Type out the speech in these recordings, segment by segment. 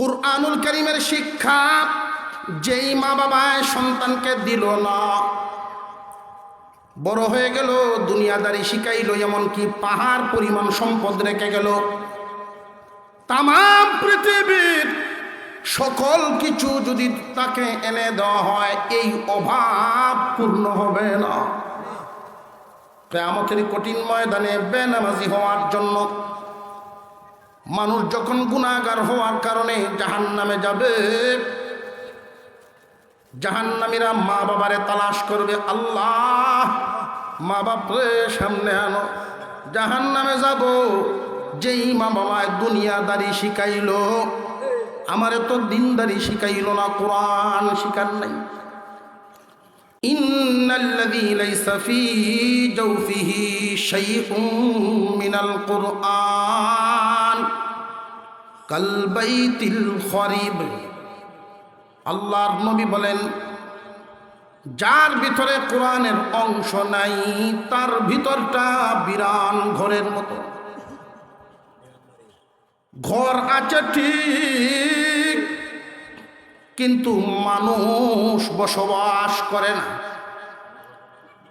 কুরআনুল করিমের শিক্ষা যেই মা বাবায় সন্তানকে দিল না। বড় হয়ে গেল, দুনিয়াদারি শিখাইল, এমনকি পাহাড় পরিমাণ সম্পদ রেখে গেল। তাম পৃথিবীর সকল কিছু যদি তাকে এনে দেওয়া হয়, এই অভাব পূর্ণ হবে না। কেয়ামতের কঠিন ময়দানে বেনামাজি হওয়ার জন্য মানুষ যখন গুণাগার হওয়ার কারণে জাহান নামে যাবে, জাহান্নামীরা মা বাবারে তালাশ করবে, আল্লাহ, মা বাপরে সামনে আনো জাহান নামে যাব, যেই মা বাবায় দুনিয়াদারি শিখাইল, আমারে তো দিনদারি শিখাইল না, কোরআন শিখার নাই। إن الذي ليس في جوفه شيء من القرآن كالبيت الخريب আল্লাহর নবী বলেন যার ভিতরে কোরআনের অংশ নাই তার ভিতরটা বিরান ঘরের মতো ঘর আছে ঠিক কিন্তু মানুষ বসবাস করে না।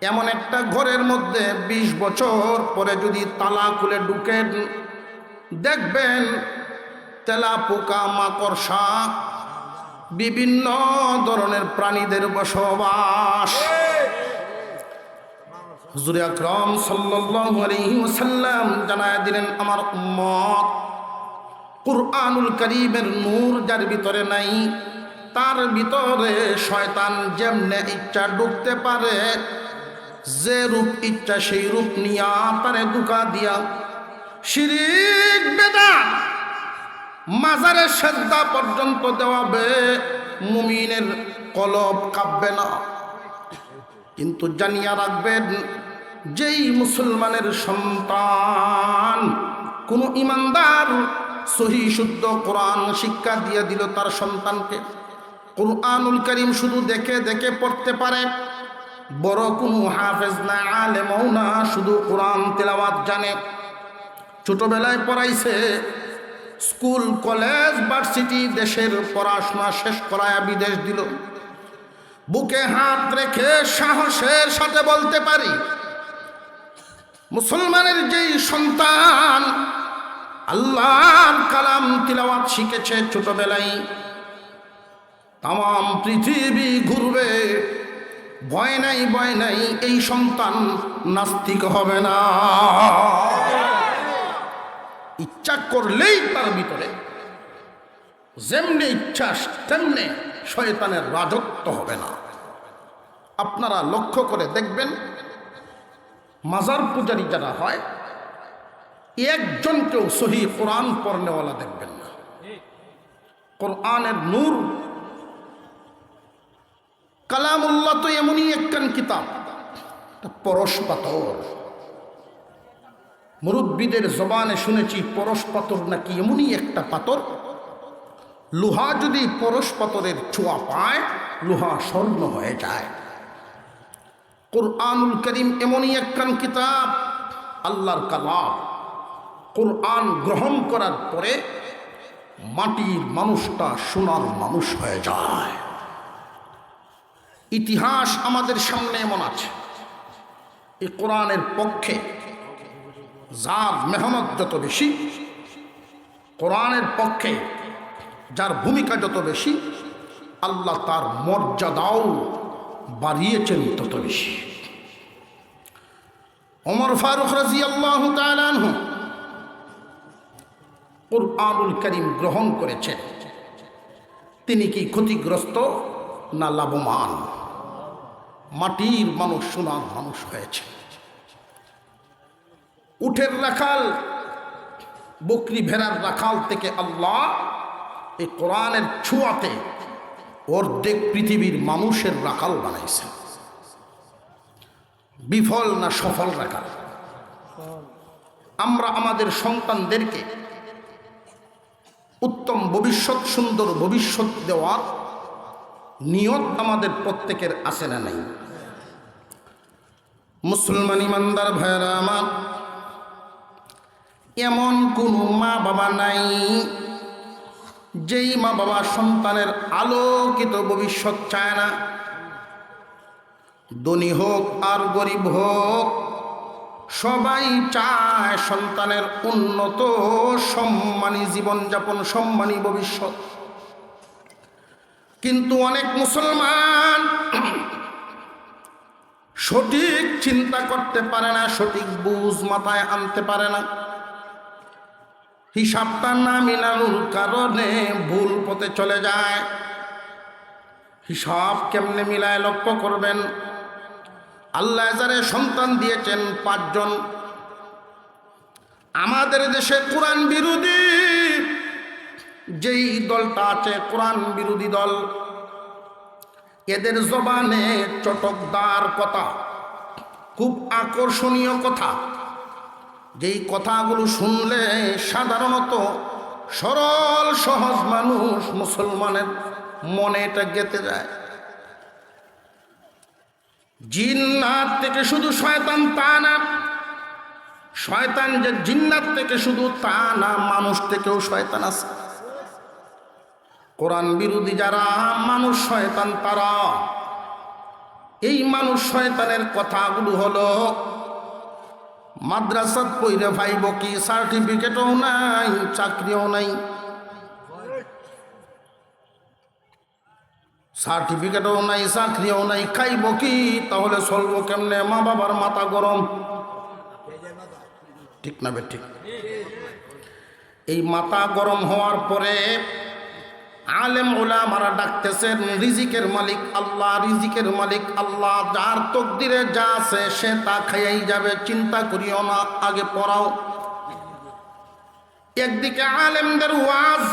এমন একটা ঘরের মধ্যে ২০ বছর পরে যদি তালা খুলে ঢুকেন, দেখবেন তেলা, পোকা, মাকড়সা, বিভিন্ন ধরনের প্রাণীদের বসবাস। হুজুরে আকরম ওয়াসাল্লাম জানায় দিলেন, আমার উম্মত, কুরআনুল করিমের নূর যার ভিতরে নাই তার ভিতরে শয়তান যেমনে ইচ্ছা ঢুকতে পারে, যে রূপ ইচ্ছা সেই রূপ নিয়া তারে দুকা দিয়া। শিরিক বেদাত মাজারের শ্রদ্ধা পর্যন্ত দেওয়াবে, মুমিনের কলব কাঁপবে না। কিন্তু জানিয়া রাখবেন, যেই মুসলমানের সন্তান কোন ইমানদার সহি শুদ্ধ কোরআন শিক্ষা দিয়ে দিল তার সন্তানকে কোরআনুল করিম শুধু দেখে দেখে পড়তে পারে। বড় কোনো হাফেজ না, আলেমও না, শুধু কোরআন তেলাওয়াত জানে। ছোটবেলায় পড়াইছে, স্কুল, কলেজ, ভার্সিটি, দেশের পড়াশোনা শেষ করায় বিদেশ দিল। বুকে হাত রেখে সাহসের সাথে বলতে পারি, মুসলমানের যেই সন্তান, আল্লাহর কালাম তিলাওয়াত শিখেছে ছোটবেলায়। তাম পৃথিবী ঘুরবে। ভয় নাই ভয় নাই, এই সন্তান নাস্তিক হবে না। ইচ্ছা করলেই তার ভিতরে, যেমনি ইচ্ছা তেমনি শয়তানের রাজত্ব হবে না। আপনারা লক্ষ্য করে দেখবেন, মাজার পূজারী যারা হয় একজনকেও সহি কোরআন পড়নেওয়ালা দেখবেন না। কোরআনের নূর কালামুল্লাহ তো এমনই একখান কিতাব পরশ পাথর। মুরব্বীদের জবানে শুনেছি পরশ পাথর নাকি এমনই একটা পাথর। লোহা যদি পরশ পাথরের ছোঁয়া পায়, লোহা স্বর্ণ হয়ে যায়। কোরআনুল করিম এমনই একখান কিতাব, আল্লাহর কালাম। কোরআন গ্রহণ করার পরে মাটির মানুষটা সোনার মানুষ হয়ে যায়। ইতিহাস আমাদের সামনে এমন আছে। এই কোরআনের পক্ষে যার মেহনত যত বেশি, কোরআনের পক্ষে যার ভূমিকা যত বেশি, আল্লাহ তার মর্যাদাও বাড়িয়েছেন তত বেশি। অমর ফারুক রাজি আল্লাহ কোরআনুল করিম গ্রহণ করেছেন। তিনি কি ক্ষতিগ্রস্ত না লাভবান? মাটির মানুষ সোনার মানুষ হয়েছে। উঠের রাখাল, বকরি ভেড়ার রাখাল থেকে আল্লাহ এই কোরআনের ছোঁয়াতে অর্ধেক পৃথিবীর মানুষের রাখাল বানাইছে বিফল না সফল রাখাল? আমরা আমাদের সন্তানদেরকে উত্তম ভবিষ্যৎ, সুন্দর ভবিষ্যৎ দেওয়ার নিয়ত আমাদের প্রত্যেকের আছে না নাই? মুসলমান ইমানদার ভাইরা আমার, এমন কোনো মা বাবা নাই, যেই মা বাবা সন্তানের আলোকিত ভবিষ্যৎ চায় না। ধনী হোক আর গরিব হোক, সবাই চায় সন্তানের উন্নত, সম্মানী জীবনযাপন, সম্মানী ভবিষ্যৎ। কিন্তু অনেক মুসলমান সঠিক চিন্তা করতে পারে না, সঠিক বুঝ মাথায় আনতে পারে না। হিসাবটা না মিলানোর কারণে ভুল পথে চলে যায়। হিসাব কেমনে মিলায় লক্ষ্য করবেন? আল্লাহ যারে সন্তান দিয়েছেন পাঁচজন। আমাদের দেশে কোরআন বিরোধী, যেই দলটা আছে কোরআন বিরোধী দল এদের জবানে চটকদার কথা, খুব আকর্ষণীয় কথা। যেই কথাগুলো শুনলে সাধারণত সরল, সহজ মানুষ মুসলমানের মনে এটা গেতে যায়। জিন্নাত থেকে শুধু শয়তান তা না, শয়তান যে জিন্নাত থেকে শুধু তা না, মানুষ থেকেও শয়তান আছে। কোরআন বিরোধী যারা, মানুষ শয়তান তারা। এই মানুষ শয়তানের কথাগুলো হলো, মাদ্রাসাত পইরে ভাইব কি, সার্টিফিকেটও নাই, চাকরিও নাই। সার্টিফিকেটও নাই, চাকরিও নাই, খাইব কি, তাহলে চলবো কেমনে? মা বাবার মাথা গরম। ঠিক না বে, ঠিক। এই মাথা গরম হওয়ার পরে আলেম ওলা মারা ডাকতেছেন, রিজিকের মালিক আল্লাহ, রিজিকের মালিক আল্লাহ, যার তকদিরে যা আছে সে তা খাইয়াই যাবে, চিন্তা করিও না, আগে পড়াও। একদিকে আলেমদের ওয়াজ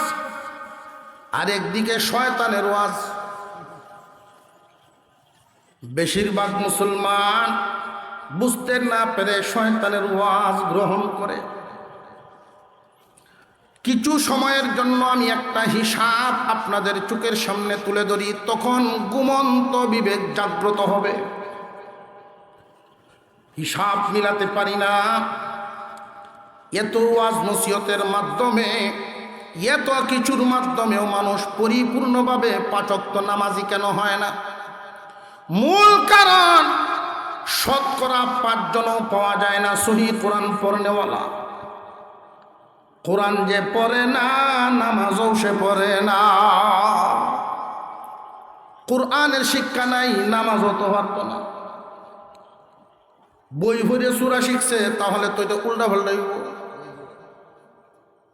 আর একদিকে শয়তানের ওয়াজ। বেশিরভাগ মুসলমান বুঝতে না পেরে শয়তানের ওয়াজ গ্রহণ করে। কিছু সময়ের জন্য আমি একটা হিসাব আপনাদের চোখের সামনে তুলে ধরি, তখন গুমন্ত বিবেক জাগ্রত হবে। হিসাব মিলাতে পারি না। এত ওয়াজ নসিহতের মাধ্যমে, এত কিছুর মাধ্যমেও মানুষ পরিপূর্ণভাবে পাচক্ত নামাজি কেন হয় না? মূল কারণ, শতকরা পাঁচজনও পাওয়া যায় না সহি কোরআন পড়নেওয়ালা। কোরআন যে পড়ে না, নামাজও সে পড়ে না। কোরআনের শিক্ষা নাই, নামাজও তো পারত না। বই ভরে সুরা শিখছে, তাহলে তো এটা উল্টা পাল্টাই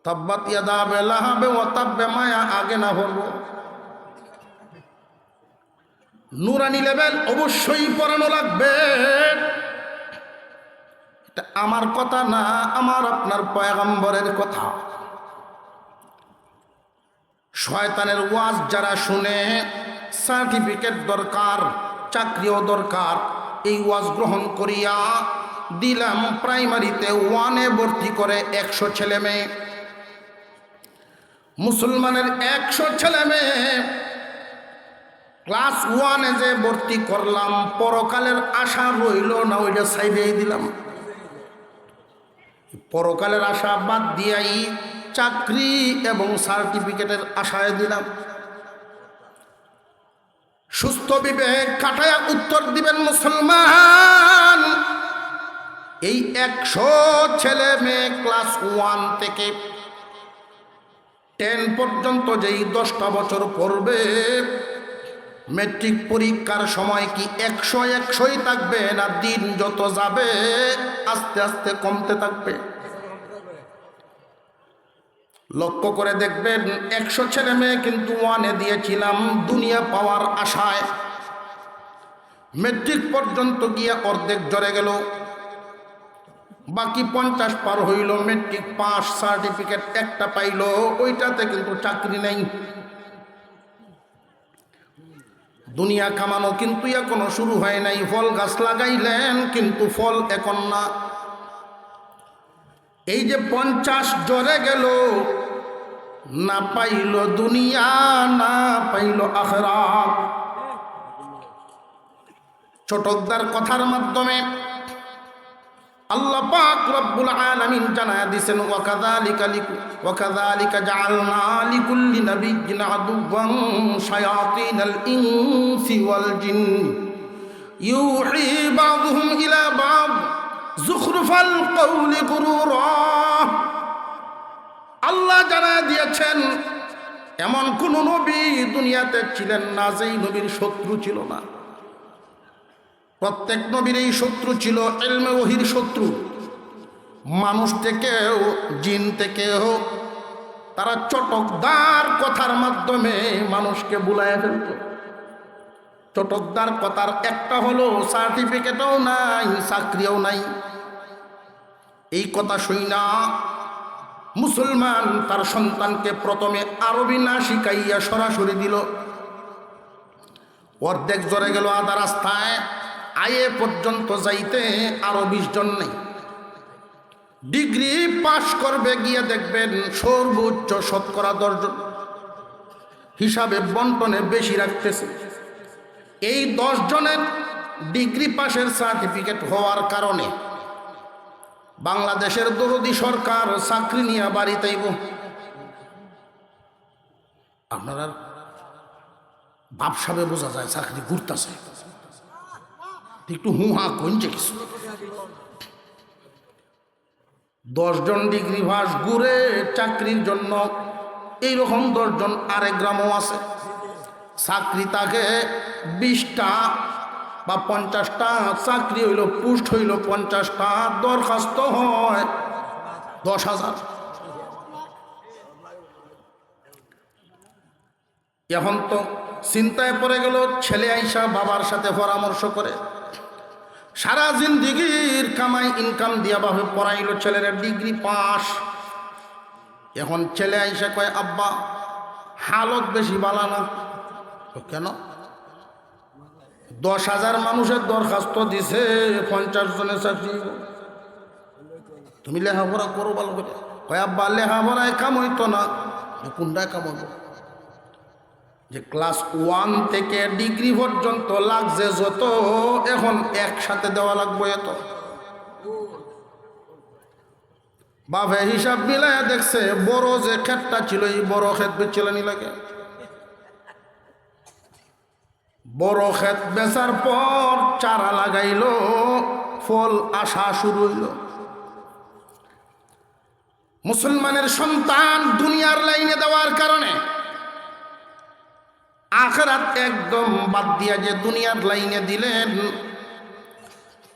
তাব্বাত ইয়াদা বেলা হবে ও তাব্বে মায়া আগে না ভরবো। নুরানি লেভেল অবশ্যই পড়ানো লাগবে। আমার কথা না, আমার আপনার পয়গম্বরের কথা। শয়তানের ওয়াজ যারা শুনে সার্টিফিকেট দরকার, চাকরিও দরকার, এই ওয়াজ গ্রহণ করিয়া দিলাম প্রাইমারিতে ওয়ানে ভর্তি করে একশো ছেলে মেয়ে। মুসলমানের একশো ছেলে মেয়ে। ক্লাস ওয়ানে যে ভর্তি করলাম, পরকালের আশা রইল না, ওইটা সাইডেই দিলাম। পরকালের আশা বাদ দিয়াই চাকরি এবং সার্টিফিকেটের আশায় দিলাম। সুস্থ বিবেক কাটায়া উত্তর দিবেন মুসলমান। এই একশো ছেলে মেয়ে ক্লাস ওয়ান থেকে টেন পর্যন্ত যেই দশটা বছর পড়বে মেট্রিক পরীক্ষার সময় কি একশো একশোই থাকবে না দিন যত যাবে? আস্তে আস্তে কমতে থাকবে। লক্ষ্য করে দেখবেন, একশো ছেলে মেয়ে কিন্তু ওয়ানে দিয়েছিলাম দুনিয়া পাওয়ার আশায়। মেট্রিক পর্যন্ত গিয়ে অর্ধেক জরে গেল। বাকি পঞ্চাশ পার হইল, মেট্রিক পাস, সার্টিফিকেট একটা পাইল, ওইটাতে কিন্তু চাকরি নেই। দুনিয়া কামানো কিন্তু এখনও শুরু হয় নাই। ফল গাছ লাগাইলেন কিন্তু ফল এখন না। এই যে পঞ্চাশ জ্বরে গেল, না পাইল দুনিয়া, না পাইল আখরা ছোটকদার কথার মাধ্যমে আল্লাহ পাক রব্বুল আলামিন জানায়া দিছেন, ওয়াকাযালিকা ওয়াকাযালিকা জাআলনা লিকুল্লি নাবিয়্যিন আদুওয়ান শায়াতিনাল ইনসি ওয়াল জিন ইউহি বাযুহুম ইলা বাযু যুখরুফাল কওলি গুরুরা। আল্লাহ জানায়া দিয়েছেন, এমন কোন নবী দুনিয়াতে ছিলেন না যেই নবীর শত্রু ছিল না। প্রত্যেক নবীর এই শত্রু ছিল, এলমে ওহির শত্রু। মানুষ থেকেও জিন থেকেও তারা চটকদার কথার মাধ্যমে মানুষকে বুলায় ফেলত। চটকদার কথার একটা হলো, সার্টিফিকেটও নাই, চাকরিও নাই। এই কথা শুই না মুসলমান তার সন্তানকে প্রথমে আরবি না শিখাইয়া সরাসরি দিল। অর্ধেক জরে গেল আধা রাস্তায়। আয়ে পর্যন্ত যাইতে আরও বিশ জন নেই। ডিগ্রি পাশ করবে, গিয়ে দেখবেন সর্বোচ্চ শতকরা দশজন হিসাবে বন্টনে বেশি রাখতেছে। এই জনের ডিগ্রি পাশের সার্টিফিকেট হওয়ার কারণে বাংলাদেশের দরদি সরকার চাকরি নিয়ে বাড়িতেইব আপনারা ভাবসাবে বোঝা যায় চাকরি ঘুরতেছে। একটু হু হা কইছে কিছু। দশজন ডিগ্রি ভাস ঘুরে চাকরির জন্য, এইরকম দশজন আরেক গ্রামও আছে। চাকরি তাকে বিশটা বা পঞ্চাশটা, চাকরি হইল পুষ্ট হইল পঞ্চাশটা, দরখাস্ত হয় দশ হাজার। এখন তো চিন্তায় পড়ে গেল, ছেলে আইসা বাবার সাথে পরামর্শ করে। সারা জিন্দিগির কামাই ইনকাম দিয়া ভাবে পড়াইল ছেলেরা ডিগ্রি পাস এখন ছেলে আইসে কয়, আব্বা, হালত বেশি বালানো কেন? দশ হাজার মানুষের দরখাস্ত দিছে, পঞ্চাশ জনের চাকরি। তুমি লেখাপড়া করো ভালো করে। কয়, আব্বা, লেখাপড়ায় কাম হইতো না, কোনটায় কাম হইব যে ক্লাস ওয়ান থেকে ডিগ্রি পর্যন্ত লাগছে যত, এখন একসাথে দেওয়া লাগবে এত। বাপে হিসাব মিলাই দেখছে, বড় যে ক্ষেতটা ছিল, এই বড় ক্ষেত বেচলেনি লাগে। বড় ক্ষেত বেচার পর চারা লাগাইল, ফল আসা শুরু হইল। মুসলমানের সন্তান দুনিয়ার লাইনে দেওয়ার কারণে আখরাত একদম বাদ দিয়া যে দুনিয়ার লাইনে দিলেন,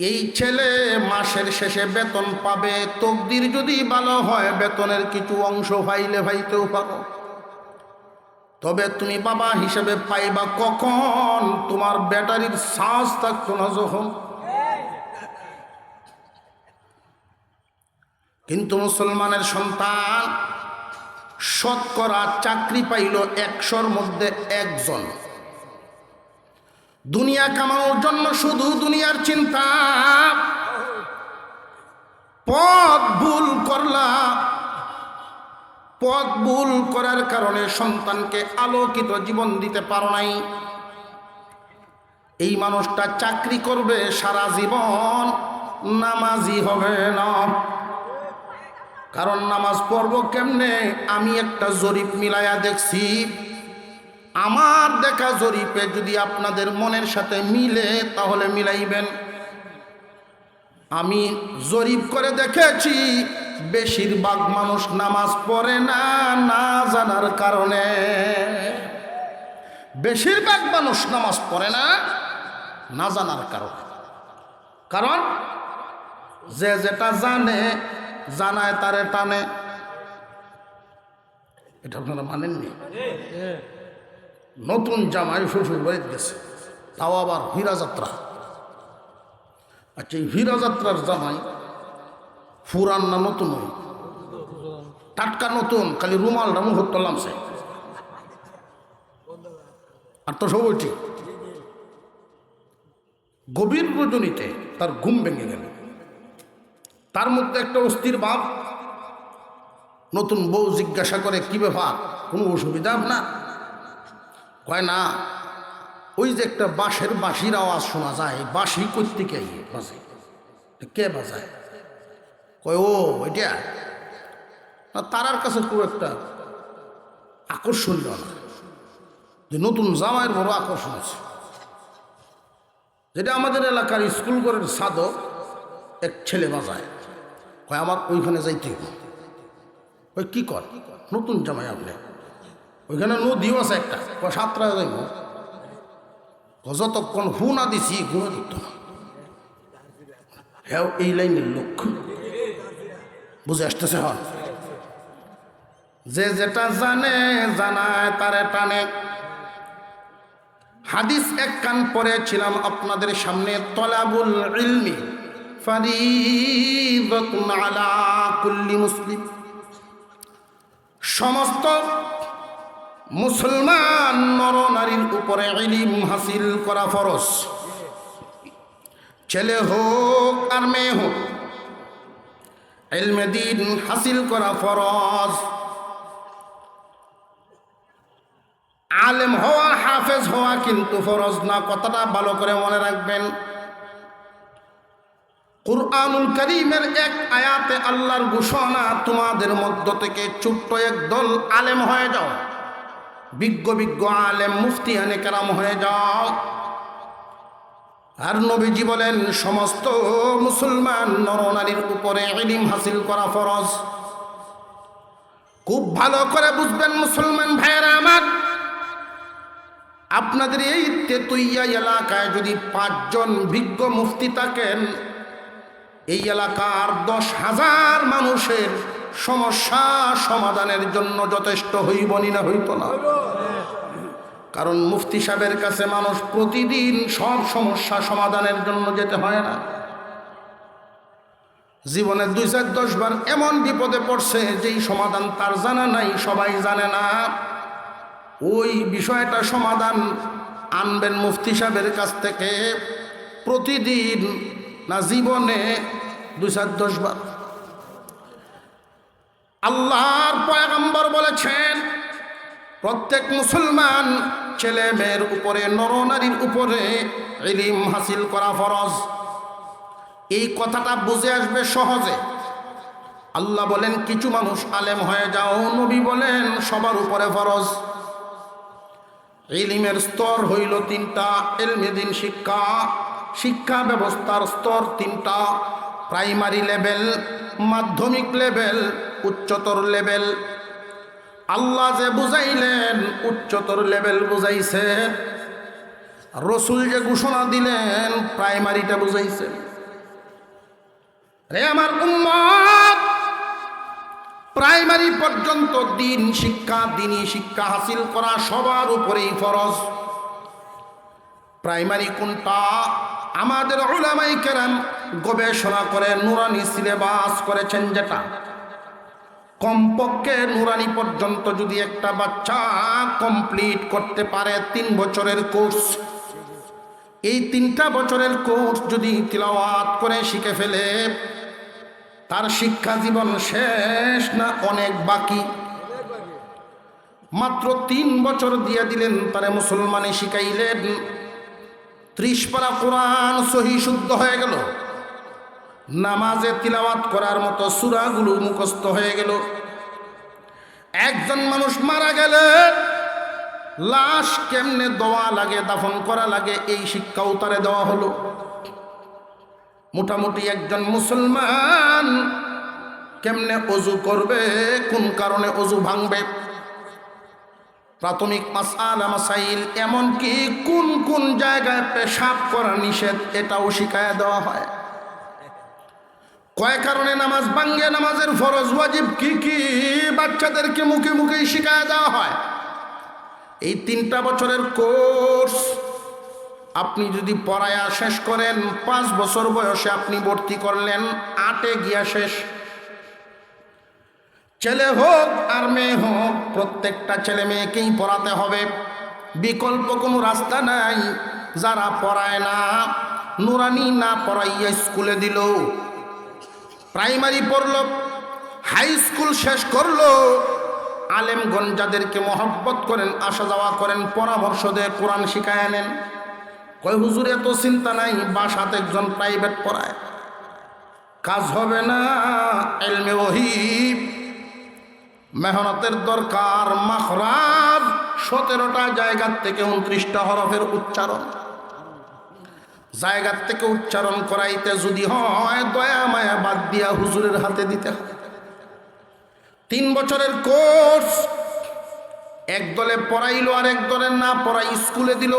এই ছেলে মাসের শেষে বেতন পাবে, তকদির যদি ভালো হয়, বেতনের কিছু অংশ ভাইলে ভাইতেও পারো। তবে তুমি বাবা হিসেবে পাইবা কখন? তোমার ব্যাটারির শ্বাস থাকতো না যখন। কিন্তু মুসলমানের সন্তান শতকরা চাকরি পাইল একশোর মধ্যে একজন। দুনিয়া কামানোর জন্য শুধু দুনিয়ার চিন্তা। পথ ভুল করলা পথ ভুল করার কারণে সন্তানকে আলোকিত জীবন দিতে পারো নাই। এই মানুষটা চাকরি করবে সারা জীবন, নামাজি হবে না। কারণ নামাজ পড়ব কেমনে? আমি একটা জরিপ মিলাইয়া দেখছি। আমার দেখা জরিপে যদি আপনাদের মনের সাথে মিলে, তাহলে মিলাইবেন। আমি জরিপ করে দেখেছি, বেশিরভাগ মানুষ নামাজ পড়ে না না জানার কারণে। বেশিরভাগ মানুষ নামাজ পড়ে না না জানার কারণে। কারণ যে যেটা জানে জানায়, তারে টানে। এটা আপনারা মানেননি? নতুন জামাই শ্বশুর বাড়িতে গেছে, তাও আবার হীরা যাত্রা আচ্ছা এই হীরা যাত্রার জামাই ফুরান না নতুন টাটকা নতুন, খালি রুমালটা মুখ তোলামছে আর তো সব ঠিক। গভীর রজনীতে তার ঘুম ভেঙে গেল। তার মধ্যে একটা অস্থির ভাব। নতুন বউ জিজ্ঞাসা করে, কি ব্যাপার? কোনো অসুবিধা না কয়, না, ওই যে একটা বাঁশের বাঁশির আওয়াজ শোনা যায়, বাঁশি করতে কে বাজে। কে বাজায়? কয়, ও, এটা? না, তারার কাছে খুব একটা আকর্ষণীয় না যে নতুন জামাইয়ের বড় আকর্ষণ আছে। যেটা আমাদের এলাকার স্কুল ঘরের সাদক এক ছেলে বাজায়। কয়, আমার ওইখানে যাইতে ওই কি কর? নতুন জামাই আপনি ওইখানে নদীও আছে একটা। কয় সাতটা যাইব। যতক্ষণ হু না দিছি ঘুরে দিত হ্যাঁ এই লাইনের লোক। বুঝে আসতেছে হন? যে যেটা জানে, জানায়, তারে টানে। হাদিস এক কান পরে ছিলাম আপনাদের সামনে, তলাবুল ইলমি। কুল্লি মুসলিম। সমস্ত মুসলমান নর নারীর উপরে ইলিম হাসিল করা ফরজ। ছেলে হোক আর মেয়ে হোক এলমে দিন হাসিল করা ফরজ। আলেম হওয়া, হাফেজ হওয়া কিন্তু ফরজ না। কথাটা ভালো করে মনে রাখবেন। কুরআনুল করিমের এক আয়াতে আল্লাহর ঘোষণা, তোমাদের মধ্য থেকে ছোট্ট এক দল আলেম হয়ে যাও। বিজ্ঞ বিজ্ঞ আলেম, মুফতি হানে কেরাম হয়ে যাও। আর নবীজি বলেন, সমস্ত মুসলমান নরনারীর উপরে ইলিম হাসিল করা ফরজ। খুব ভালো করে বুঝবেন মুসলমান ভাইয়েরা আমার। আপনাদের এই তেতুইয়া এলাকায় যদি পাঁচজন বিজ্ঞ মুফতি থাকেন এই এলাকার দশ হাজার মানুষের সমস্যা সমাধানের জন্য যথেষ্ট হইবনি না হইত না। কারণ মুফতি সাহেবের কাছে মানুষ প্রতিদিন সব সমস্যা সমাধানের জন্য যেতে হয় না। জীবনে দুই চার দশ বার এমন বিপদে পড়ছে যেই সমাধান তার জানা নাই, সবাই জানে না। ওই বিষয়টা সমাধান আনবেন মুফতি সাহেবের কাছ থেকে প্রতিদিন না জীবনে দুই চার দশ বার। আল্লাহর পয়গম্বর বলেছেন, প্রত্যেক মুসলমান ছেলে মেয়ের উপরে নরনারীর উপরে ইলিম হাসিল করা ফরজ। এই কথাটা বুঝে আসবে সহজে। আল্লাহ বলেন, কিছু মানুষ আলেম হয়ে যাও, নবী বলেন, সবার উপরে ফরজ। ইলিমের স্তর হইল তিনটা এলমেদিন শিক্ষা শিক্ষা ব্যবস্থার স্তর তিনটা প্রাইমারি লেভেল, মাধ্যমিক লেভেল, উচ্চতর লেভেল। আল্লাহ যে বুঝাইলেন, উচ্চতর লেভেল বুঝাইছেন। রসুল যে ঘোষণা দিলেন, প্রাইমারিটা বুঝাইছেন। রে আমার উম্মত প্রাইমারি পর্যন্ত দিন শিক্ষা, দিনই শিক্ষা হাসিল করা সবার উপরেই ফরজ। প্রাইমারি কোনটা? আমাদের ওলামাই কেরাম গবেষণা করে, নুরানি সিলেবাস করেছেন যেটা। কমপক্ষে নুরানি পর্যন্ত যদি একটা বাচ্চা কমপ্লিট করতে পারে তিন বছরের কোর্স। এই তিনটা বছরের কোর্স যদি তিলাওয়াত করে শিখে ফেলে, তার শিক্ষা জীবন শেষ না অনেক বাকি? মাত্র তিন বছর দিয়ে দিলেন, তারে মুসলমানে শিখাইলেন। ত্রিশ পারা কোরআন সহি শুদ্ধ হয়ে গেল। নামাজে তিলাওয়াত করার মতো সুরাগুলো মুখস্থ হয়ে গেল। একজন মানুষ মারা গেলে লাশ কেমনে দেওয়া লাগে, দাফন করা লাগে, এই শিক্ষাও তারে দেওয়া হলো। মোটামুটি একজন মুসলমান কেমনে অজু করবে, কোন কারণে অজু ভাঙবে? প্রাথমিক মাসালা মাসাইল, এমনকি কোন কোন জায়গায় পেশাব করা নিষেধ, এটাও শিখায় দেওয়া হয়। কয় কারণে নামাজ ভাঙ্গে নামাজের ফরজ ওয়াজিব কি কি? বাচ্চাদেরকে মুখে মুখেই শিখায় দেওয়া হয়। এই তিনটা বছরের কোর্স আপনি যদি পড়ায়া শেষ করেন, পাঁচ বছর বয়সে আপনি ভর্তি করলেন, আটে গিয়া শেষ। ছেলে হোক আর মেয়ে হোক, প্রত্যেকটা ছেলে মেয়েকেই পড়াতে হবে। বিকল্প কোনো রাস্তা নাই। যারা পড়ায় না, নুরানি না পড়াইয়া স্কুলে দিল প্রাইমারি পড়ল, হাই স্কুল শেষ করল আলেমগঞ্জ যাদেরকে মহব্বত করেন আসা যাওয়া করেন, পরামর্শ দিয়ে কোরআন শিখায় নেন। কয়, হুজুর, এত চিন্তা নাই, বাসাতে একজন প্রাইভেট পড়ায়। কাজ হবে না, এলমে ওহিব। মেহনতের দরকার মাখরাজ সতেরোটা জায়গার থেকে উনত্রিশটা হরফের উচ্চারণ। জায়গার থেকে উচ্চারণ করাইতে যদি হয়, দয়া মায়া বাদ দিয়া হুজুরের হাতে দিতে হয়। তিন বছরের কোর্স, এক দলে পড়াইলো আর এক দলে না পড়াই স্কুলে দিল।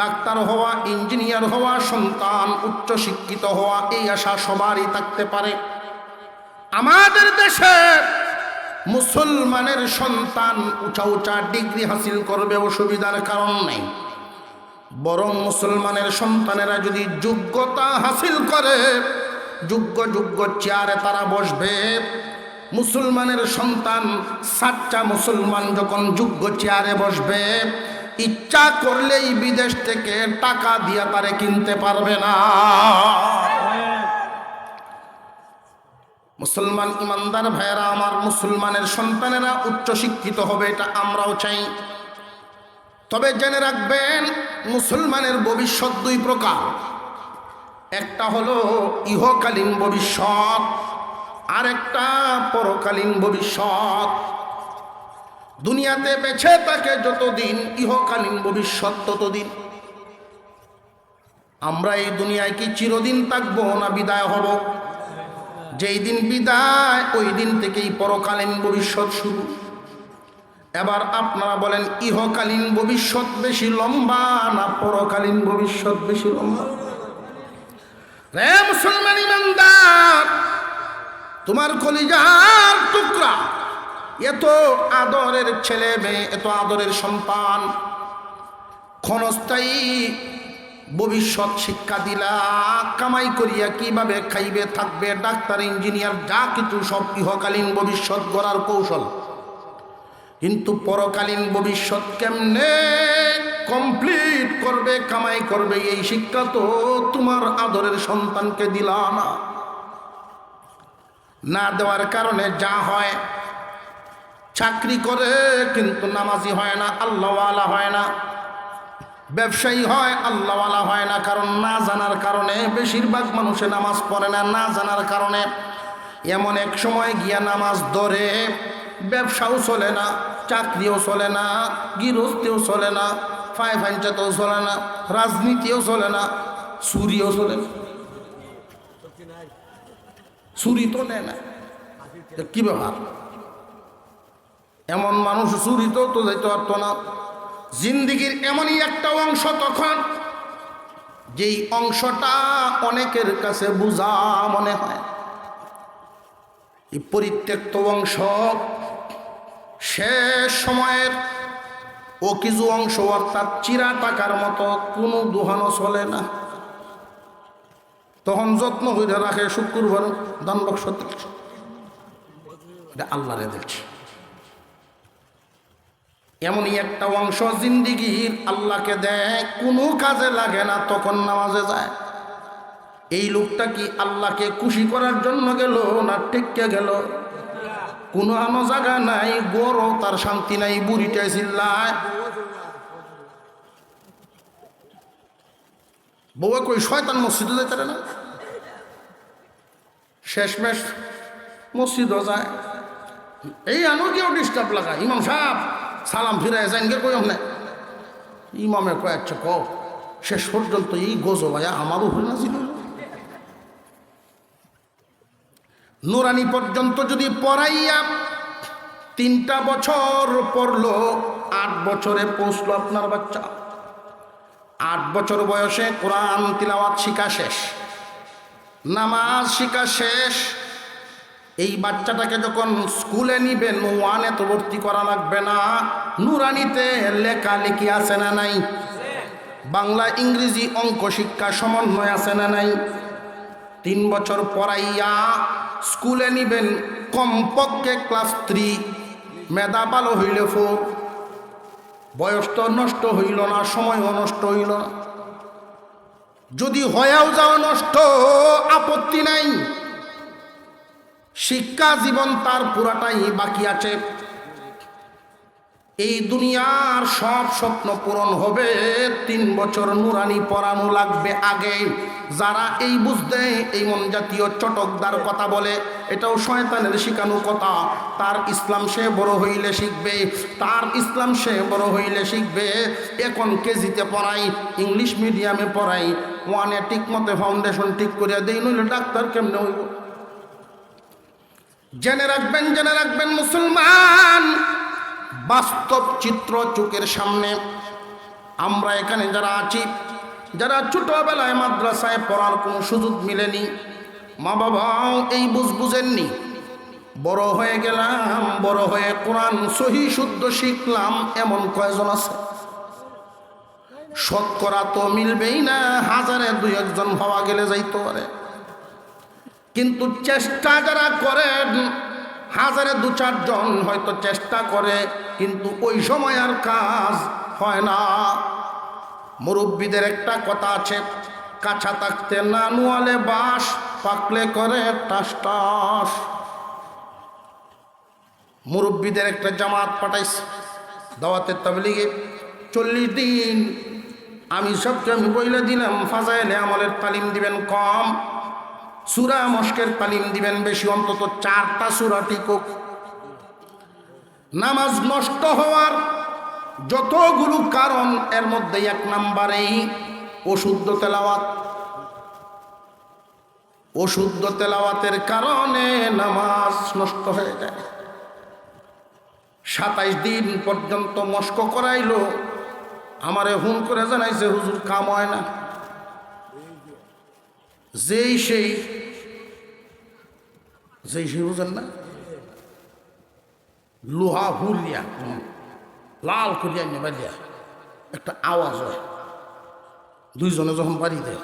ডাক্তার হওয়া, ইঞ্জিনিয়ার হওয়া, সন্তান, উচ্চ শিক্ষিত হওয়া, এই আশা সবারই থাকতে পারে। আমাদের দেশে মুসলমানের সন্তান উঁচা উঁচা ডিগ্রি হাসিল করবে অসুবিধার কারণ নেই। বরং মুসলমানের সন্তানেরা যদি যোগ্যতা হাসিল করে, যোগ্য যোগ্য চেয়ারে তারা বসবে, মুসলমানের সন্তান সাতটা মুসলমান যখন যোগ্য চেয়ারে বসবে, ইচ্ছা করলেই বিদেশ থেকে টাকা দিয়ে তারে কিনতে পারবে না। মুসলমান ইমানদার ভাইয়েরা, আমার মুসলমানের সন্তানেরা উচ্চ শিক্ষিত হবে, এটা আমরাও চাই। তবে জেনে রাখবেন, মুসলমানের ভবিষ্যৎ দুই প্রকার। একটা হলো ইহকালীন ভবিষ্যৎ আর একটা পরকালীন ভবিষ্যৎ। দুনিয়াতে বেছে থাকে যতদিন, ইহকালীন ভবিষ্যৎ ততদিন। আমরা এই দুনিয়ায় কি চিরদিন থাকব না বিদায় হব? যেই দিন বিদায়, ওই দিন থেকেই পরকালীন ভবিষ্যৎ শুরু। এবার আপনারা বলেন, ইহকালীন ভবিষ্যৎ বেশি লম্বা না পরকালীন ভবিষ্যৎ বেশি লম্বা? রে মুসলমান ইমানদার, তোমার কলিজার টুকরা, এত আদরের ছেলে মেয়ে, এত আদরের সন্তান, ক্ষণস্থায়ী ভবিষ্যৎ শিক্ষা দিলা, কামাই করিয়া কীভাবে খাইবে, থাকবে, ডাক্তার, ইঞ্জিনিয়ার, যা কিছু সব ইহকালীন ভবিষ্যৎ গড়ার কৌশল। কিন্তু পরকালীন ভবিষ্যৎ কেমনে কমপ্লিট করবে, কামাই করবে, এই শিক্ষা তো তোমার আদরের সন্তানকে দিলা না। না দেওয়ার কারণে যা হয়, চাকরি করে কিন্তু নামাজি হয় না, আল্লাহওয়ালা হয় না। ব্যবসায়ী হয়, আল্লাহওয়ালা হয় না, কারণ না জানার কারণে বেশিরভাগ মানুষে নামাজ পড়ে না না জানার কারণে। এমন এক সময় গিয়া নামাজ ধরে ব্যবসাও চলে না, চাকরিও চলে না, গৃহস্থিও চলে না ফায় ফাঞ্চাতেও চলে না, রাজনীতিও চলে না, চুরিও চলে না। চুরি তো নেয় না। কি ব্যাপার? এমন মানুষ চুরি তো তো যাইতে পারতো না। জিন্দিগির এমনই একটা অংশ তখন, যেই অংশটা অনেকের কাছে বোঝা মনে হয়। এই পরিত্যক্ত অংশ শেষ সময়ের ও কিছু অংশ অর্থাৎ চিরা টাকার মতো কোনো দোহানো চলে না। তখন যত্ন করে রাখে শুক্রবার দান বক্স দিচ্ছে এটা আল্লাহরে দিচ্ছে এমনই একটা অংশ জিন্দিগির আল্লাহকে দেয়, কোনো কাজে লাগে না, তখন নামাজে যায়। এই লোকটা কি আল্লাহকে খুশি করার জন্য গেল না টেক্কে গেল? কোনো আনো জায়গা নাই গরো তার শান্তি নাই বুড়িটাই চিল্লায়। বউয়া কই, শয়তান মসজিদে যেতে পারে না? শেষমেশ মসজিদও যায়। এই আনো কেউ ডিস্টার্ব লাগা? ইমাম সাহেব, সালাম ফিরে যান গে কই না ইমামে কয় আচ্ছা ক শেষ পর্যন্ত এই গোজো ভাইয়া আমার উপরে না ছিল নুরানি পর্যন্ত যদি পড়াইয়া তিনটা বছর পড়ল, আট বছরে পৌঁছল আপনার বাচ্চা। আট বছর বয়সে কোরআন তিলাওয়াত শিখা শেষ। নামাজ শিখা শেষ। এই বাচ্চাটাকে যখন স্কুলে নিবেন, ওয়ানে তো ভর্তি করা লাগবে না। নুরানিতে লেখালেখি আছে না নাই? বাংলা, ইংরেজি অঙ্ক শিক্ষা সমন্বয় আছে না নাই? তিন বছর পড়াইয়া স্কুলে নিবেন কমপক্ষে ক্লাস থ্রি। মেধা ভালো হইলে ফোর। বয়স তো নষ্ট হইল না, সময়ও নষ্ট হইল না। যদি হয়েও যাও নষ্ট, আপত্তি নাই। শিক্ষা জীবন তার পুরাটাই বাকি আছে। এই দুনিয়ার সব স্বপ্ন পূরণ হবে। তিন বছর নুরানি পড়ানো লাগবে আগে। যারা এই বুঝতে, এই মন জাতীয় চটকদার কথা বলে, এটাও শয়তানের শিখানো কথা। তার ইসলাম সে বড় হইলে শিখবে, তার ইসলাম সে বড় হইলে শিখবে। এখন কেজিতে পড়াই, ইংলিশ মিডিয়ামে পড়াই, ওয়ানে ঠিক মতে ফাউন্ডেশন ঠিক করে দেই, নইলে ডাক্তার কেমনে হইব? জেনে রাখবেন জেনে রাখবেন মুসলমান বাস্তব চিত্র চোখের সামনে। আমরা এখানে যারা আছি, যারা ছোটোবেলায় মাদ্রাসায় পড়ার কোনো সুযোগ মিলেনি, মা বাবাও এই বুঝ বুঝেননি। বড় হয়ে গেলাম, বড় হয়ে কোরআন সহি শুদ্ধ শিখলাম, এমন কয়জন আছে? শতকরা তো মিলবেই না, হাজারে দুই একজন ভাবা গেলে যাইতে পারে। কিন্তু চেষ্টা যারা করেন হাজারে দু চারজন হয়তো চেষ্টা করে, কিন্তু ওই সময় আর কাজ হয় না। মুরব্বীদের একটা কথা আছে, কাছা থাকতে না নুয়ালে বাস, পাকলে করে টাস টাস। মুরব্বীদের একটা জামাত পাঠাইছে দাওয়াতের তাবলিগে, চল্লিশ দিন। আমি সবকে আমি বইলে দিলাম, ফাজাইলে আমলের তালিম দিবেন কম। সুরা মস্কের তালিম দিবেন বেশি, অন্তত চারটা সুরা টিকুক। নামাজ নষ্ট হওয়ার যতগুলো কারণ, এর মধ্যে এক নাম্বারেই অশুদ্ধ তেলাওয়াত। অশুদ্ধ তেলাওয়াতের কারণে নামাজ নষ্ট হয়ে যায়। সাতাইশ দিন পর্যন্ত মস্ক করাইলো। আমারে হুন করে জানাইছে, হুজুর, কাম হয় না। যেই সেই যেই সেই বুঝেন না? লোহা হুলিয়া লাল করিয়া নেবালিয়া একটা আওয়াজ হয়। দুইজনে যখন বাড়ি দেয়,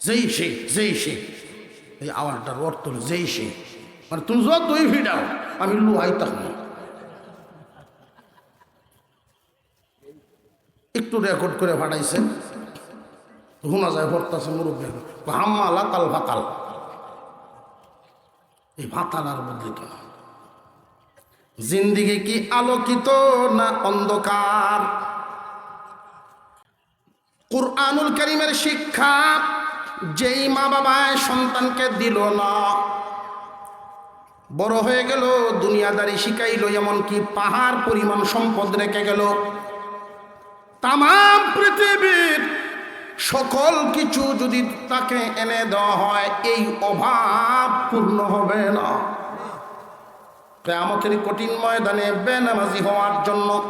যেই সেই যেই সেই, এই আওয়াজটার অর্থ হলো যেই সে মানে তুমি যত যতই ভিড়াও আমি লোহাই তখন একটু রেকর্ড করে ফাটাইছে শোনা যায় ভর্তাছে মুরব্বী হাম্মালা কাল ভাতাল এই ভাতাল আর বদলিত জিন্দিগি কি আলোকিত না অন্ধকার? কুরআনুল করিমের শিক্ষা, যেই মা বাবায় সন্তানকে দিল না। বড় হয়ে গেল, দুনিয়াদারি শিখাইল, এমনকি পাহাড় পরিমাণ সম্পদ রেখে গেল। তাম পৃথিবীর সকল কিছু যদি তাকে এনে দেওয়া হয়, এই অভাব পূর্ণ হবে না। কেয়ামতের কঠিন ময়দানে বেনামাজি হওয়ার জন্য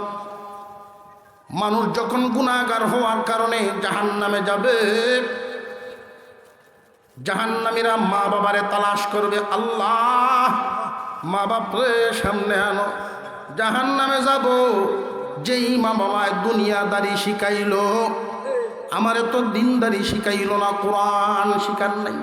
মানুষ যখন গুণাগার হওয়ার কারণে জাহান নামে যাবে, জাহান্নামীরা মা বাবারে তালাশ করবে, আল্লাহ মা বাপরে সামনে আনো। জাহান নামে যাব। যেই মা বাবায় দুনিয়াদারি শিখাইল আমারে তো দিনদারি শিখাইল না কোরআন শিখার নাই।